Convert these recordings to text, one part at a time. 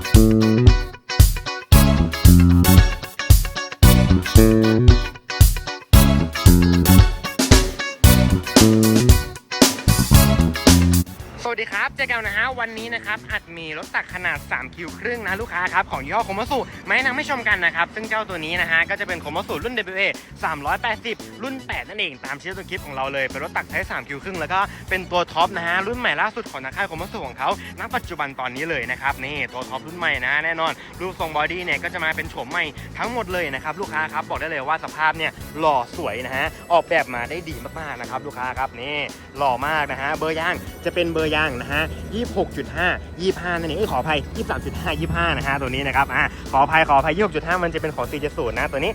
ส วันนี้นะครับอัดมีรถตักขนาด3คิวครึ่งนะลูกค้าครับของยี่ห้อโคมสุมาแนะนำให้ชมกันนะครับซึ่งเจ้าตัวนี้นะฮะก็จะเป็นโคมสุรุ่น WA 380 รุ่น 8 นั่นเองตามชื่อต้นคลิปของเราเลยเป็นรถตักไซส์3คิวครึ่งแล้วก็เป็นตัวท็อปนะฮะรุ่นใหม่ล่าสุดของนักค่ายโคมสุของเขาณปัจจุบันตอนนี้เลยนะครับนี่ตัวท็อปรุ่นใหม่นะแน่นอนรูปทรงบอดี้เนี่ยก็จะมาเป็นโฉมใหม่ทั้งหมดเลยนะครับลูกค้าครับบอกได้เลยว่าสภาพเนี่ยหล่อสวยนะฮะออกแบบมาได้ดีมากๆนะครับลูกค้าครับนี่หล่อมากนะฮะเบอร์ย่างจะเป็นเบอร์ย่างนะฮะ26.5 25 นั่นเองเอ้ยขออภัย 23.5 25 นะฮะตัวนี้นะครับอ่าขออภัยขออภัย 26.5 มันจะเป็นของ 470 นะตัวนี้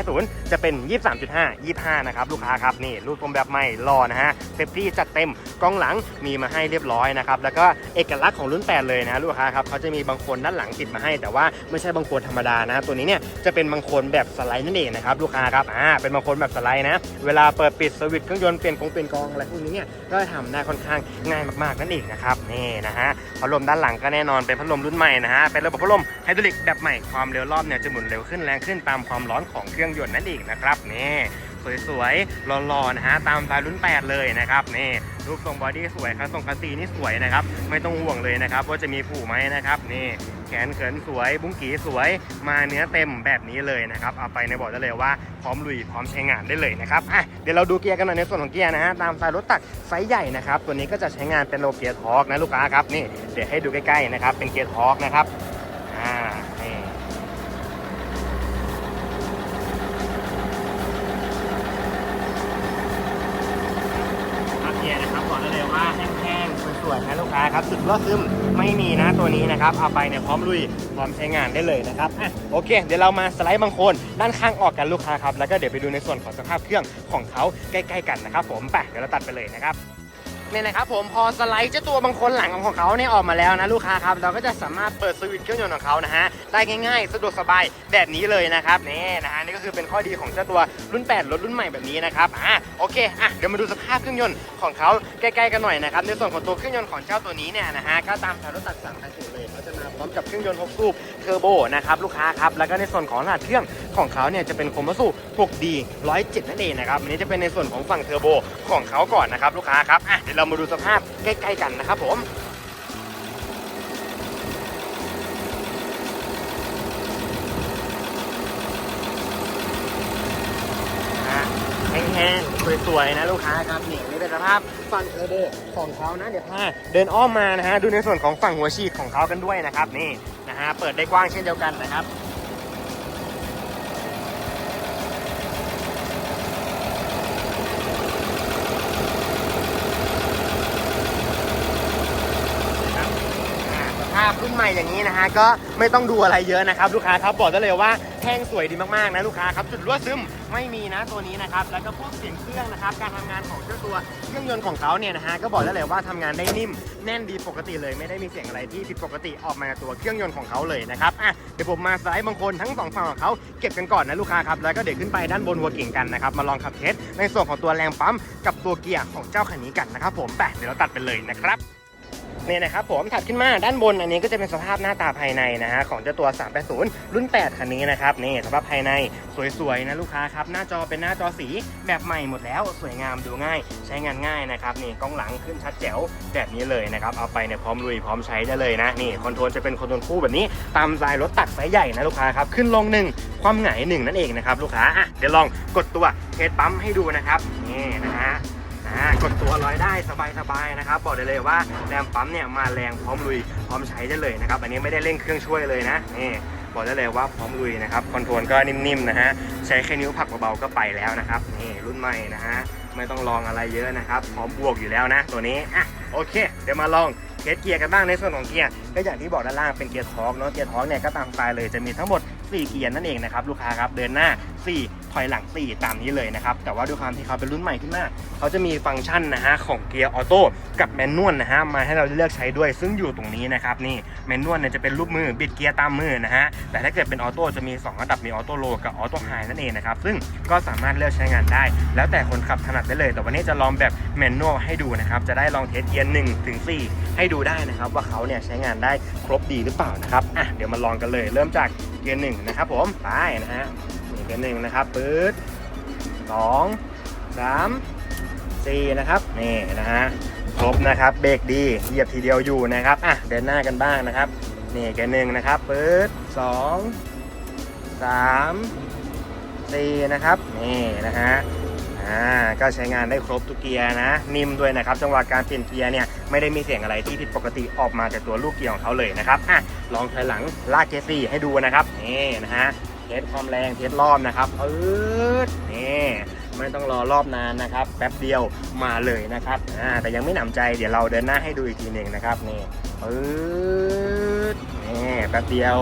380 จะเป็น 23.5 25 นะครับลูกค้าครับนี่รูปทรงแบบใหม่รอนะฮะเซฟตี้จัดเต็มกล้องหลังมีมาให้เรียบร้อยนะครับแล้วก็เอกลักษณ์ของรุ่น 8 เลยนะลูกค้าครับเขาจะมีบางคนด้านหลังติดมาให้ แต่ว่าไม่ใช่บางคนธรรมดานะ ตัวนี้เนี่ยจะเป็นบางคนแบบสไลด์นั่นเองนะครับลูกค้าครับอ่าเป็นบางคนแบบสไลด์นะ เวลาเปิดปิดสวิตช์เครื่องยนต์เปลี่ยนกงเปลี่ยนกองอะไรพวกนี้เนี่ยก็ทำได้ค่อนข้างง่ายมากๆนั่นเองนะครับนี่นะฮะพัดลมด้านหลังก็แน่นอนเป็นพัดลมรุ่นใหม่นะฮะเป็นระบบพัดลมไฮดรอลิกแบบใหม่ความเร็วรอบเนี่ยจะหมุนเร็วขึ้นแรงขึ้นตามความร้อนของเครื่องยนต์นั่นเองนะครับนี่สวยๆหล่อๆนะฮะตามสไตล์รุ่น 8 เลยนะครับนี่ รูปทรงบอดี้สวยครับทรงคัสซีนี่สวยนะครับ ไม่ต้องห่วงเลยนะครับ ว่าจะมีผูไหมนะครับ นี่แขนเขินสวย บุ้งกีสวย มาเนื้อเต็มแบบนี้เลยนะครับ เอาไปในบอกได้เลยว่าพร้อมลุยพร้อมใช้งานได้เลยนะครับอะเดี๋ยวเราดูเกียร์กันหน่อยในส่วนของเกียร์นะฮะตามสไตล์รถตักไซส์ใหญ่นะครับ ตัวนี้ก็จะใช้งานเป็นโลเกียร์ทอร์กนะลูกค้าครับนี่เดี๋ยวให้ดูใกล้ๆนะครับเป็นเกียร์ทอร์กนะครับ ค้าครับสุดยอดซึมไม่มีนะตัวนี้นะครับเอาไปเนี่ยพร้อมลุยพร้อมใช้งานได้เลยนะครับอะโอเค เดี๋ยวเรามาสไลด์บางคนด้านข้างออกกันลูกค้าครับแล้วก็เดี๋ยวไปดูในส่วนของสภาพเครื่องของเขาใกล้ ๆ กันนะครับผมไปเดี๋ยวเราตัดไปเลยนะครับเนี่ยนะครับผมพอสไลด์เจ้าตัวบางคนหลังของเขาเนี่ยออกมาแล้วนะลูกค้าครับเราก็จะสามารถเปิดสวิตช์เครื่องยนต์ของเขานะฮะ ได้ง่ายๆ สะดวกสบายแบบนี้เลยนะครับนี่นะฮะนี่ก็คือเป็นข้อดีของเจ้าตัวรุ่น 8 รถรุ่นใหม่แบบนี้นะครับอะโอเคอะเดี๋ยวมาดูสภาพเครื่องยนต์ของเขาใกล้ๆกันหน่อยนะครับในส่วนของตัวเครื่องยนต์ของเจ้าตัวนี้เนี่ยนะฮะก็ตามสายรถตัดสั่งทันทีเลยเขาจะมาพร้อมกับเครื่องยนต์6สูบเทอร์โบนะครับลูกค้าครับแล้วก็ในส่วนของรหัสเครื่องของเขาเนี่ยจะเป็นโคมัสุ 6D 107นั่นเองนะครับอันนี้จะเป็นในส่วนของฝั่งเทอร์โบของเขาก่อนนะครับลูกค้าครับอะเดี๋ยวเรามาดูสภาพใกล้ ๆ กันนะครับผม นะแห้งๆสวยๆนะลูกค้าครับนี่นี่เป็นสภาพฝั่งเทอร์โบของเขานะเดี๋ยวพาเดินอ้อมมานะฮะดูในส่วนของฝั่งหัวฉีดของเขากันด้วยนะครับนี่นะฮะเปิดได้กว้างเช่นเดียวกันนะครับอ่าสภาพรุ่นใหม่อย่างนี้นะฮะก็ไม่ต้องดูอะไรเยอะนะครับ ลูกค้าครับบอกได้เลยว่า แห้งสวยดีมากๆนะลูกค้าครับจุดรั่วซึมไม่มีนะตัวนี้นะครับแล้วก็พวกเสียงเครื่องนะครับการทำงานของเจ้าตัวเครื่องยนต์ของเขาเนี่ยนะฮะก็บอกได้เลยว่าทำงานได้นิ่มแน่นดีปกติเลยไม่ได้มีเสียงอะไรที่ผิดปกติออกมาตัวเครื่องยนต์ของเขาเลยนะครับอะเดี๋ยวผมมาสไลด์บางคนทั้งสองฝั่งของเขาเก็บกันก่อนนะลูกค้าครับแล้วก็เดี๋ยวขึ้นไปด้านบนหัวเก่งกันนะครับมาลองขับเทสในส่วนของตัวแรงปั๊มกับตัวเกียร์ของเจ้าคันนี้กันนะครับผมไปเดี๋ยวเราตัดไปเลยนะครับ เนี่ยนะครับผมถัดขึ้นมาด้านบนอันนี้ก็จะเป็นสภาพหน้าตาภายในนะฮะของเจ้าตัว 380 รุ่น 8 คันนี้นะครับนี่สภาพภายในสวยๆนะลูกค้าครับหน้าจอเป็นหน้าจอสีแบบใหม่หมดแล้วสวยงามดูง่าย ใช้งานง่ายนะครับนี่กล้องหลังขึ้นชัดแจ๋วแบบนี้เลยนะครับเอาไปเนี่ยพร้อมลุยพร้อมใช้ได้เลยนะนี่คอนโทรลจะเป็นคอนโทรลคู่แบบนี้ตามสายรถตักไซส์ใหญ่นะลูกค้าครับขึ้นลงหนึ่งความหงายหนึ่งนั่นเองนะครับลูกค้าอะเดี๋ยวลองกดตัวเทสปั๊มให้ดูนะครับนี่นะฮะ อ่ากดตัวลอยได้สบายๆนะครับ บอกได้เลยว่าแรมปั๊มเนี่ยมาแรงพร้อมลุยพร้อมใช้ได้เลยนะครับ อันนี้ไม่ได้เร่งเครื่องช่วยเลยนะนี่บอกได้เลยว่าพร้อมลุยนะครับคอนโทรลก็นิ่มๆนะฮะใช้แค่นิ้วผักเบาๆก็ไปแล้วนะครับนี่รุ่นใหม่นะฮะไม่ต้องลองอะไรเยอะนะครับพร้อมบวกอยู่แล้วนะ ตัวนี้อะโอเค เดี๋ยวมาลองเทสเกียร์กันบ้างในส่วนของเกียร์ก็อย่างที่บอกด้านล่างเป็นเกียร์ทอร์กเนาะเกียร์ทอร์กเนี่ยก็ตามสไตล์เลยจะมีทั้งหมด 4 เกียร์นั่นเองนะครับลูกค้าครับเดินหน้า4 ถอยหลัง 4 ตามนี้เลยนะครับ แต่ว่าด้วยความที่เขาเป็นรุ่นใหม่ขึ้นมาเขาจะมีฟังก์ชันนะฮะของเกียร์ออโต้กับแมนนวลนะฮะมาให้เราเลือกใช้ด้วยซึ่งอยู่ตรงนี้นะครับนี่แมนนวลเนี่ยจะเป็นรูปมือบิดเกียร์ตามมือนะฮะแต่ถ้าเกิดเป็นออโต้จะมี 2 ระดับมีออโต้โลกับออโต้ไฮนั่นเองนะครับซึ่งก็สามารถเลือกใช้งานได้ แล้วแต่คนขับถนัดได้เลย แต่วันนี้จะลองแบบแมนนวลให้ดูนะครับจะได้ลองเทสเกียร์1ถึง4ให้ดูได้นะครับว่าเขาเนี่ยใช้งานได้ครบดีหรือเปล่านะครับอะเดี๋ยวมาลองกันเลย เริ่มจากเกียร์หนึ่งนะครับผมไปนะฮะ นี่เกียร์หนึ่งนะครับปื๊ดสองสามสี่นะครับนี่นะฮะครบนะครับเบรกดีเหยียบทีเดียวอยู่นะครับอะเดินหน้ากันบ้างนะครับนี่เกียร์หนึ่งนะครับปื๊ดสองสามสี่นะครับนี่นะฮะอ่าก็ใช้งานได้ครบทุกเกียร์นะนิ่มด้วยนะครับจังหวะการเปลี่ยนเกียร์เนี่ยไม่ได้มีเสียงอะไรที่ผิดปกติออกมาจากตัวลูกเกียร์ของเขาเลยนะครับอะลองถอยหลังลากเกียร์สี่ให้ดูนะครับนี่นะฮะ ทสความแรงเทสรอบนะครับปื๊ดนี่ไม่ต้องรอรอบนานนะครับ แป๊บเดียวมาเลยนะครับอ่าแต่ยังไม่หนำใจเดี๋ยวเราเดินหน้าให้ดูอีกทีหนึ่งนะครับนี่ปื๊ดนี่แป๊บเดียว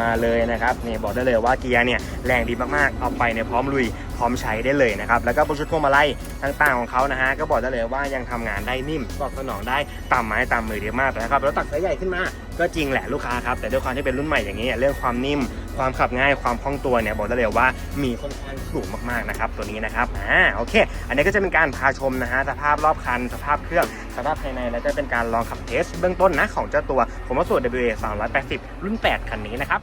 มาเลยนะครับนี่บอกได้เลยว่าเกียร์เนี่ยแรงดีมากๆเอาไปเนี่ยพร้อมลุยพร้อมใช้ได้เลยนะครับแล้วก็บนชุดพวงมาลัยต่างๆของเขานะฮะก็บอกได้เลยว่ายังทำงานได้นิ่มตอบสนองได้ตามไม้ตามมือดีมากนะครับแล้วตักไซส์ใหญ่ขึ้นมาก็จริงแหละลูกค้าครับแต่ด้วยความที่เป็นรุ่นใหม่อย่างนี้เรื่องความนิ่ม ความขับง่ายความคล่องตัวเนี่ยบอกได้เลยว่ามีค่อนข้างสูงมากๆนะครับตัวนี้นะครับอ่าโอเค อันนี้ก็จะเป็นการพาชมนะฮะสภาพรอบคัน สภาพเครื่องสภาพภายในและจะเป็นการลองขับเทสเบื้องต้นนะของเจ้าตัวผมว่าสูตร WA 380 รุ่น 8 คันนี้นะครับ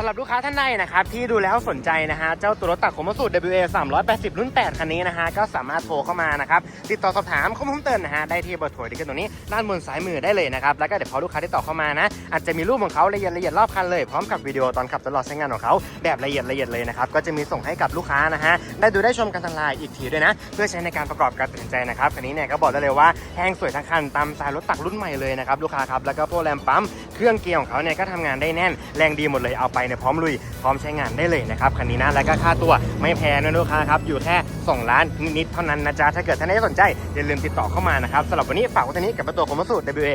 ำหรับลูกค้าท่านใดนะครับที่ดูแล้วสนใจนะฮะเจ้าตัวรถตักโคมสูตร WA 380 รุ่น 8 คันนี้นะฮะก็สามารถโทรเข้ามานะครับติดต่อสอบถามข้อมูลเพิ่มเติมนะฮะได้ที่เบอร์โทรที่ขึ้นตรงนี้ด้านบนซ้ายมือได้เลยนะครับแล้วก็เดี๋ยวพอลูกค้าที่ต่อเข้ามานะอาจจะมีรูปของเขาละเอียดละเอียดรอบคันเลยพร้อมกับวิดีโอตอนขับตลอดใช้งานของเขาแบบละเอียดละเอียดเลยนะครับก็จะมีส่งให้กับลูกค้านะฮะได้ดูได้ชมกันทางไลน์อีกทีด้วยนะเพื่อใช้ในการประกอบการตัดสินใจนะครับคันนี้เนี่ยก็บอกได้เลยว่าแห้งสวยทั้งคันตามสไตล์รถตักรุ่นใหม่เลยนะครับลูกค้าครับแล้วก็พวกแรมปั๊มเครื่องเกียร์ของเขาเนี่ยก็ทำงานได้แน่นแรงดีหมดเลยเอาไปเนี่ยพร้อมลุยพร้อมใช้งานได้เลยนะครับคันนี้นะแล้วก็ค่าตัวไม่แพงนะลูกค้าครับอยู่แค่ 2 ล้านนิดๆเท่านั้นนะจ๊ะถ้าเกิดท่านใดสนใจอย่าลืมติดต่อเข้ามานะครับสำหรับวันนี้ฝากไว้เท่านี้กับประตูคอมสูตร WA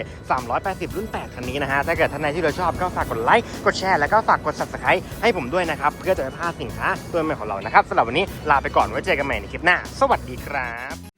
380 รุ่น 8 คันนี้นะฮะถ้าเกิดท่านใดที่เราชอบก็ฝากกดไลค์กดแชร์แล้วก็ฝากกด subscribe ให้ผมด้วยนะครับเพื่อจะไม่พลาดสินค้าตัวใหม่ของเรานะครับสำหรับวันนี้ลาไปก่อนไว้เจอกันใหม่ในคลิปหน้า สวัสดีครับ